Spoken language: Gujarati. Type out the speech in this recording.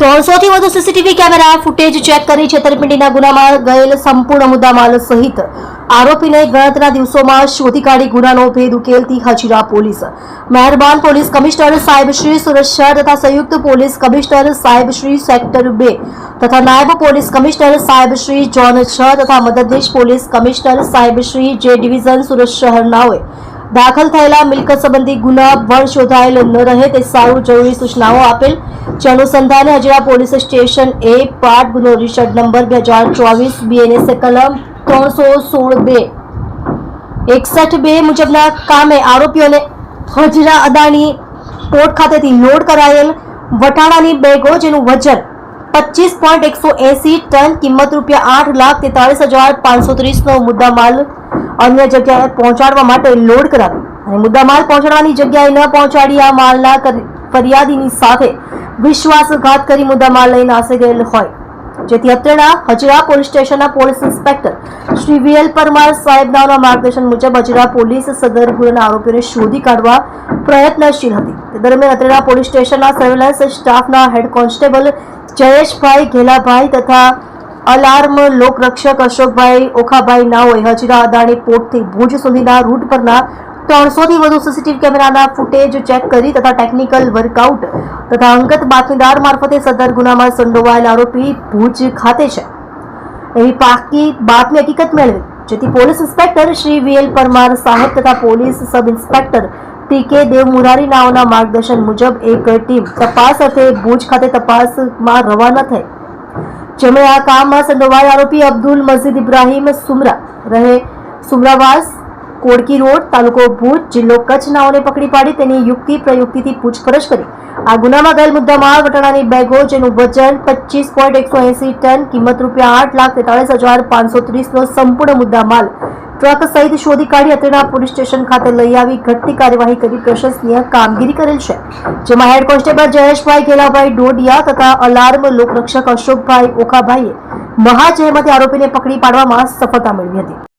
ત્રણસો થી વધુ સીસીટીવી કેમેરા ફૂટેજ ચેક કરી છેતરપિંડીના ગુનામાં ગયેલ સંપૂર્ણ મુદ્દામાલ સહિત આરોપીને ગણતરીના દિવસોમાં શોધી કાઢી ગુનાનો ભેદ ઉકેલતી હજીરા પોલીસ. મહેરબાન પોલીસ કમિશનર સાહેબ શ્રી સુરત શહેર તથા સંયુક્ત પોલીસ કમિશનર સાહેબ શ્રી સેક્ટર બે તથા નાયબ પોલીસ કમિશનર સાહેબ શ્રી ઝોન છ તથા મદદનીશ પોલીસ કમિશનર સાહેબ શ્રી જે ડિવિઝન સુરત શહેરનાઓએ દાખલ થયેલા મિલકત સંબંધી ગુના વણ શોધાયેલ ન રહે તે સારું જરૂરી સૂચનાઓ આપેલ. જે અનુસંધાને Hazira police station A part ગુનો રિશર્ટ નંબર બે હજાર ચોવીસ બીએનએસ કલમ ત્રણસો સોળ બે. એકસઠ બે મુજબના કામે આરોપીઓને હજીરા અદાણી પોર્ટ ખાતેથી લોડ કરાયેલ વટાણાની બેગો જેનું વજન પચીસ પોઈન્ટ એકસો એસી ટન, કિંમત રૂપિયા આઠ લાખ તેતાળીસ હજાર પાંચસો ત્રીસનો મુદ્દામાલ અન્ય જગ્યાએ પહોંચાડવા માટે લોડ કરાવી અને મુદ્દામાલ પહોંચાડવાની જગ્યાએ ન પહોંચાડી આ માલના ફરિયાદીની સાથે વિશ્વાસઘાત કરી મુદ્દામાલ લઈ નાસી ગયેલ હોય. જેથી અત્રેના હજરા પોલીસ સ્ટેશનના police inspector Shri V L Parmar સાહેબનાઓના માર્ગદર્શન મુજબ હજરા પોલીસ સદર ગુનાના આરોપીઓને શોધી કાઢવા પ્રયત્નશીલ હતી. તે દરમિયાન અત્રેના પોલીસ સ્ટેશનના સર્વેલન્સ સ્ટાફના હેડ કોન્સ્ટેબલ જયેશભાઈ ઘેલાભાઈ તથા અલાર્મ, લોકરક્ષક અશોકભાઈ ઓખાભાઈ નાઓએ હજીરા અદાણી પોર્ટથી ભુજ સુધીના રૂટ પરના ત્રણસોથી વધુ સીસીટીવી કેમેરાના ફૂટેજ ચેક કરી તથા ટેકનિકલ વર્કઆઉટ તથા અંગત બાતમીદાર મારફતે સદર ગુનામાં સંડોવાયેલ આરોપી ભુજ ખાતે છે. એવી પાકી બાતમી હકીકત મેળવી, જેથી police inspector Shri V L Parmar સાહેબ તથા પોલીસ સબ ઇન્સ્પેક્ટર ટી કે દેવ મુરારી નાઓના માર્ગદર્શન મુજબ એક ટીમ તપાસ અર્થે ભુજ ખાતે તપાસમાં રવાના થઈ. જેમણે આ કામમાં સંડોવાયેલ આરોપી અબ્દુલ મસ્જિદ ઇબ્રાહીમ સુમરા રહે. સુમરાવાસ, કોડકી રોડ, તાલુકો ભુજ જિલ્લો કચ્છ નાઓને પકડી પાડી તેની યુક્તિ પ્રયુક્તિથી પૂછપરછ કરી. આ ગુનામાં ગયેલ મુદ્દામાલ વટાણાની બેગો જેનું વજન પચીસ પોઈન્ટ એકસો એસી ટન, કિંમત રૂપિયા આઠ લાખ તેતાળીસ હજાર પાંચસો ત્રીસનો સંપૂર્ણ મુદ્દામાલ ટ્રક સહિત શોધી કાઢી અત્રેના પોલીસ સ્ટેશન ખાતે લઈ આવી. ઘટતી કાર્યવાહી કરી પ્રશંસનીય કામગીરી કરેલ છે. જેમાં હેડ કોન્સ્ટેબલ જયેશભાઈ ગેલાભાઈ ડોડિયા તથા અલાર્મ લોકરક્ષક અશોકભાઈ ઓખાભાઈએ મહાજહેમતે આરોપીને પકડી પાડવામાં સફળતા મેળવી હતી.